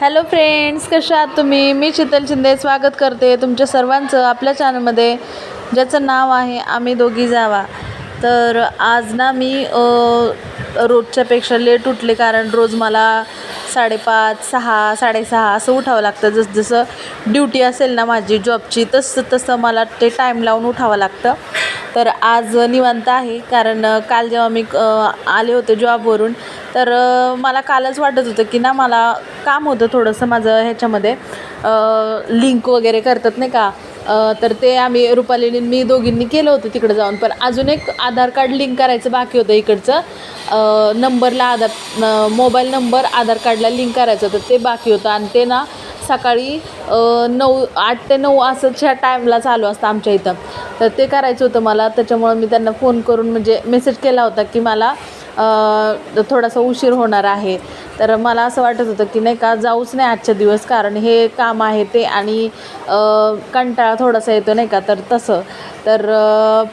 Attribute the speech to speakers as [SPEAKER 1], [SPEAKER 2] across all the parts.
[SPEAKER 1] Hello friends कशा आहात तुम्ही? मी शीतल शिंदे. स्वागत करते तुमच्या सर्वांचं आपल्या चॅनलमध्ये ज्याचं नाव आहे आम्ही दोघी जावा. तर आज ना मी रोजच्यापेक्षा लेट उठले कारण रोज मला साडेपाच सहा साडेसहा असं उठावं लागतं. जसं जसं ड्युटी असेल ना माझी जॉबची तसं तसं मला ते टाईम लावून उठावं लागतं. तर आज निवांत आहे कारण काल जेव्हा मी आले होते जॉबवरून तर मला कालच वाटत होतं की ना मला काम होतं थोडंसं माझं ह्याच्यामध्ये. लिंक वगैरे करतात नाही का? तर ते आम्ही रुपालीनी मी दोघींनी केलं होतं तिकडं जाऊन पण अजून एक आधार कार्ड लिंक करायचं बाकी होतं इकडचं. नंबरला आधार मोबाईल नंबर आधार कार्डला लिंक करायचं होतं ते बाकी होतं. आणि ते ना सकाळी नऊ आठ ते नऊ असंच्या टाईमला चालू असतं आमच्या इथं. तर ते करायचं होतं मला. त्याच्यामुळं मी त्यांना फोन करून म्हणजे मेसेज केला होता की मला थोडासा उशीर होणार आहे. तर मला असं वाटत होतं की नाही का जाऊच नाही आजच्या दिवस कारण हे काम आहे ते आणि कंटाळा थोडासा येतो नाही का. तर तसं. तर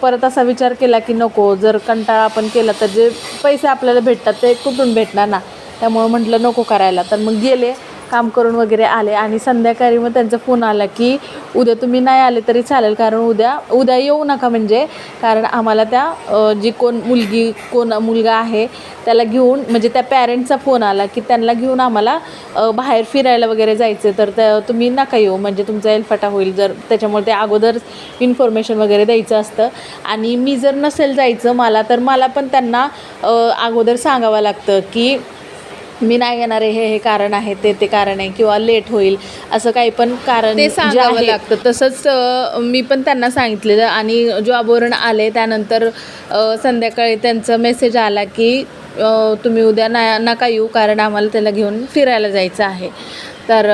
[SPEAKER 1] परत असा विचार केला की नको जर कंटाळा आपण केला तर जे पैसे आपल्याला भेटतात ते कुठून भेटणार ना. त्यामुळं म्हटलं नको करायला. तर मग गेले. काम करून वगैरे आले आणि संध्याकाळी मग त्यांचा फोन आला की उद्या तुम्ही नाही आले तरी चालेल कारण उद्या उद्या येऊ नका म्हणजे कारण आम्हाला त्या जी कोण मुलगी कोण मुलगा आहे त्याला घेऊन म्हणजे त्या पॅरेंटचा फोन आला की त्यांना घेऊन आम्हाला बाहेर फिरायला वगैरे जायचं तर त्या तुम्ही नका येऊ म्हणजे तुमचा एलफाटा होईल जर त्याच्यामुळे ते अगोदर इन्फॉर्मेशन वगैरे द्यायचं असतं. आणि मी जर नसेल जायचं मला तर मला पण त्यांना अगोदर सांगावं लागतं की मी नाही येणार आहे हे हे कारण आहे ते ते कारण आहे किंवा लेट होईल असं काही पण कारण
[SPEAKER 2] ते सांगावं लागतं. तसंच मी पण त्यांना सांगितलेलं आणि जॉबवरून आले त्यानंतर संध्याकाळी त्यांचा मेसेज आला की तुम्ही उद्या ना नका येऊ कारण आम्हाला त्याला घेऊन फिरायला जायचं आहे. तर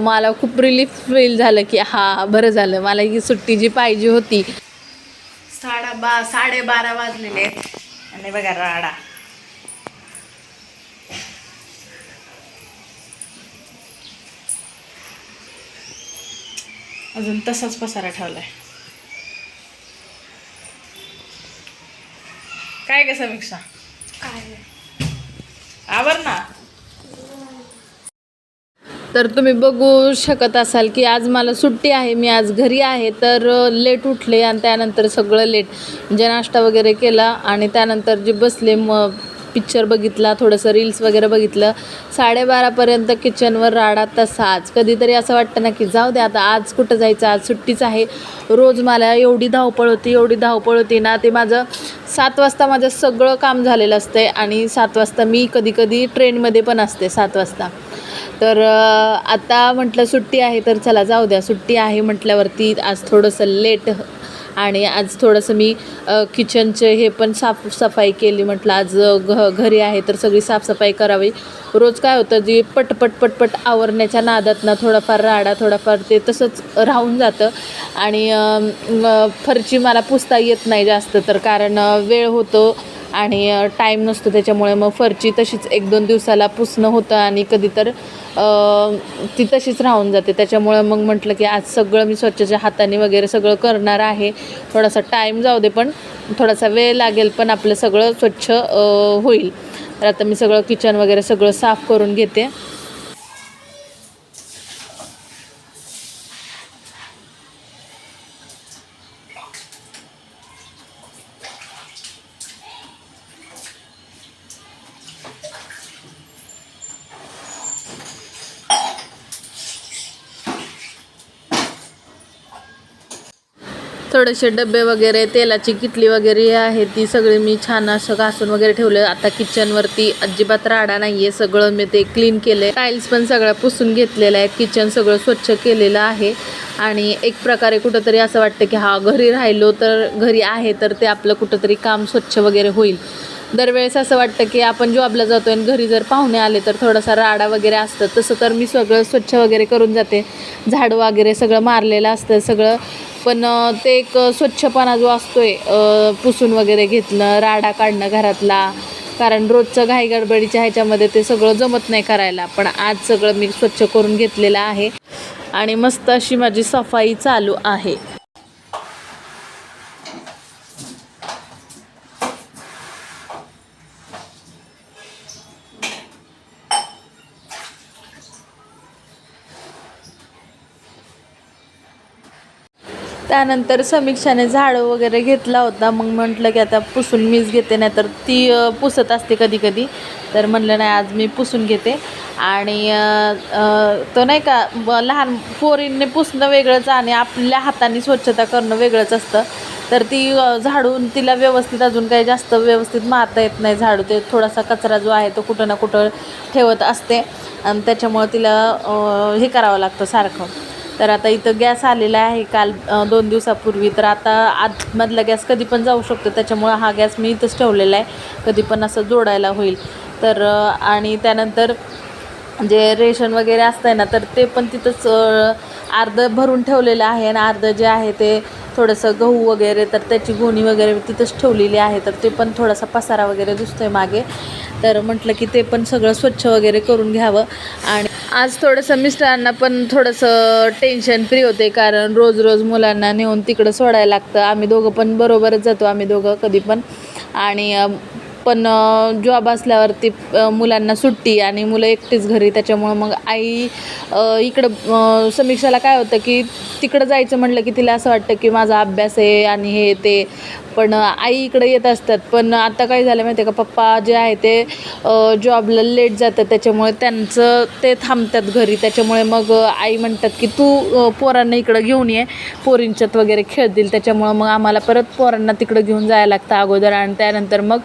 [SPEAKER 2] मला खूप रिलीफ फील झालं की हा बरं झालं. मला ही सुट्टी जी पाहिजे होती.
[SPEAKER 1] साडा बा साडेबारा वाजलेले आणि बघा राडा. अजून तसाच पसारा ठेवलाय. काय ग समीक्षा? आवर ना.
[SPEAKER 2] तर तुम्ही बघू शकत असाल की आज मला सुट्टी आहे मी आज घरी आहे तर लेट उठले आणि त्यानंतर सगळं लेट. म्हणजे नाश्ता वगैरे केला आणि त्यानंतर जे बसले मग पिक्चर बघितला थोडंसं रील्स वगैरे बघितलं. साडेबारापर्यंत किचनवर राडा तसाच. कधीतरी असं वाटतं ना की जाऊ दे आता आज कुठं जायचं? आज सुट्टीच आहे. रोज मला एवढी धावपळ होती एवढी धावपळ होती ना ते माझं सात वाजता माझं सगळं काम झालेलं असते आणि सात वाजता मी कधी कधी ट्रेनमध्ये पण असते सात वाजता. तर आता म्हटलं सुट्टी आहे तर चला जाऊ द्या. सुट्टी आहे म्हटल्यावरती आज थोडंसं लेट आणि आज थोडंसं मी किचनचे हे पण साफसफाई केली म्हटलं आज घ घरी आहे तर सगळी साफसफाई करावी. रोज काय होतं जी पटपट पटपट आवरण्याच्या नादात ना थोडाफार राडा थोडाफार ते तसंच राहून जातं. आणि फरची मला पुसता येत नाही जास्त तर कारण वेळ होतो. आणि टाईम नसतो त्याच्यामुळे मग फरची तशीच एक दोन दिवसाला पुसणं होतं आणि कधी तर ती तशीच राहून जाते. त्याच्यामुळं मग म्हटलं की आज सगळं मी स्वच्छच्या हाताने वगैरे सगळं करणार आहे. थोडासा टाईम जाऊ दे पण थोडासा वेळ लागेल पण आपलं सगळं स्वच्छ होईल. तर आता मी सगळं किचन वगैरे सगळं साफ करून घेते. थोडेसे डबे वगैरे तेलाची किटली वगैरे आहे ती सगळी मी छान असं घासून वगैरे ठेवलं. आता किचनवरती अजिबात राडा नाही आहे सगळं मी ते क्लीन केलं टाईल्स पण सगळं पुसून घेतलेलं आहे किचन सगळं स्वच्छ केलेलं आहे. आणि एक प्रकारे कुठंतरी असं वाटतं की हा घरी राहिलो तर घरी आहे तर ते आपलं कुठंतरी काम स्वच्छ वगैरे होईल. दरवेळेस असं वाटतं की आपण जॉबला जातो आणि घरी जर पाहुणे आले तर थोडासा राडा वगैरे असतं तसं तर मी सगळं स्वच्छ वगैरे करून जाते. झाडं वगैरे सगळं मारलेलं असतं सगळं. पण ते एक स्वच्छपणा जो असतो आहे पुसून वगैरे घेतलं राडा काढणं घरातला. कारण रोजचं घाई गडबडीच्या ह्याच्यामध्ये ते सगळं जमत नाही करायला. पण आज सगळं मी स्वच्छ करून घेतलेलं आहे. आणि मस्त अशी माझी सफाई चालू आहे.
[SPEAKER 1] त्यानंतर समीक्षाने झाडं वगैरे घेतला होता. मग म्हटलं की आता पुसून मीच घेते नाही तर ती पुसत असते कधी कधी तर म्हणलं नाही आज मी पुसून घेते. आणि तो नाही का लहान पोरींनी पुसणं वेगळंच आणि आपल्या हाताने स्वच्छता करणं वेगळंच असतं. तर ती झाडून तिला व्यवस्थित अजून काही जास्त व्यवस्थित मारता येत नाही झाडू. ते थोडासा कचरा जो आहे तो कुठं ना कुठं ठेवत असते. आणि त्याच्यामुळं तिला हे करावं लागतं सारखं. तर आता इथं गॅस आलेला आहे काल दोन दिवसापूर्वी. तर आता आतमधला गॅस कधी पण जाऊ शकतो. त्याच्यामुळं हा गॅस मी इथंच ठेवलेला आहे. कधी पण असं जोडायला होईल. तर आणि त्यानंतर जे रेशन वगैरे असतं ना तर ते पण तिथंच अर्धं भरून ठेवलेलं आहे. आणि अर्धं जे आहे ते थोडंसं गहू वगैरे तर त्याची गोणी वगैरे तिथंच ठेवलेली आहे. तर ते पण थोडासा पसारा वगैरे दिसतो आहे मागे. तर म्हटलं की ते पण सगळं स्वच्छ वगैरे करून घ्यावं. आणि आज थोडंसं मिस्टरांना पण थोडंसं टेन्शन फ्री होते कारण रोज रोज मुलांना नेऊन तिकडं सोडायला लागतं. आम्ही दोघं पण बरोबरच जातो आम्ही दोघं कधी पण. आणि पण जॉब असल्यावरती मुलांना सुट्टी आणि मुलं एकटीच घरी त्याच्यामुळं मग आई इकडं समीक्षाला काय होतं की तिकडं जायचं म्हटलं की तिला असं वाटतं की माझा अभ्यास आहे आणि हे ते. पण आई इकडे येत असतात. पण आता काय झालं माहिती आहे का? पप्पा जे आहे ते जॉबला लेट जातात. त्याच्यामुळे त्यांचं ते थांबतात घरी. त्याच्यामुळे मग आई म्हणतात की तू पोरांना इकडं घेऊन ये. पोरींच्यात वगैरे खेळतील त्याच्यामुळं मग आम्हाला परत पोरांना तिकडं घेऊन जायला लागतं अगोदर. आणि त्यानंतर मग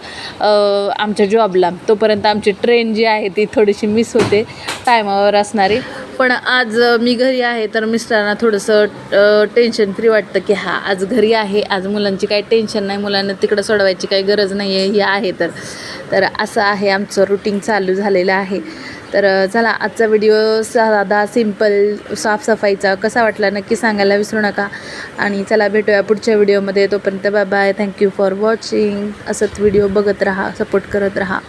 [SPEAKER 1] आमच्या जॉबला. तोपर्यंत आमची ट्रेन जी आहे ती थोडीशी मिस होते. टायमावर असणारी. पण आज मी घरी आहे तर मिस्टरांना थोडंसं टेन्शन फ्री वाटतं की हा आज घरी आहे आज मुलांची काही टेन्शन नाही मुलांना तिकडं सोडवायची काही गरज नाही आहे ही आहे तर. तर असं आहे आमचं रुटीन चालू झालेलं आहे. तर चला आजचा व्हिडिओ साधा सिंपल साफसफाईचा कसा वाटला नक्की सांगायला विसरू नका. आणि चला भेटूया पुढच्या व्हिडिओमध्ये तोपर्यंत bye bye thank you for watching असंच व्हिडिओ बघत राहा सपोर्ट करत राहा.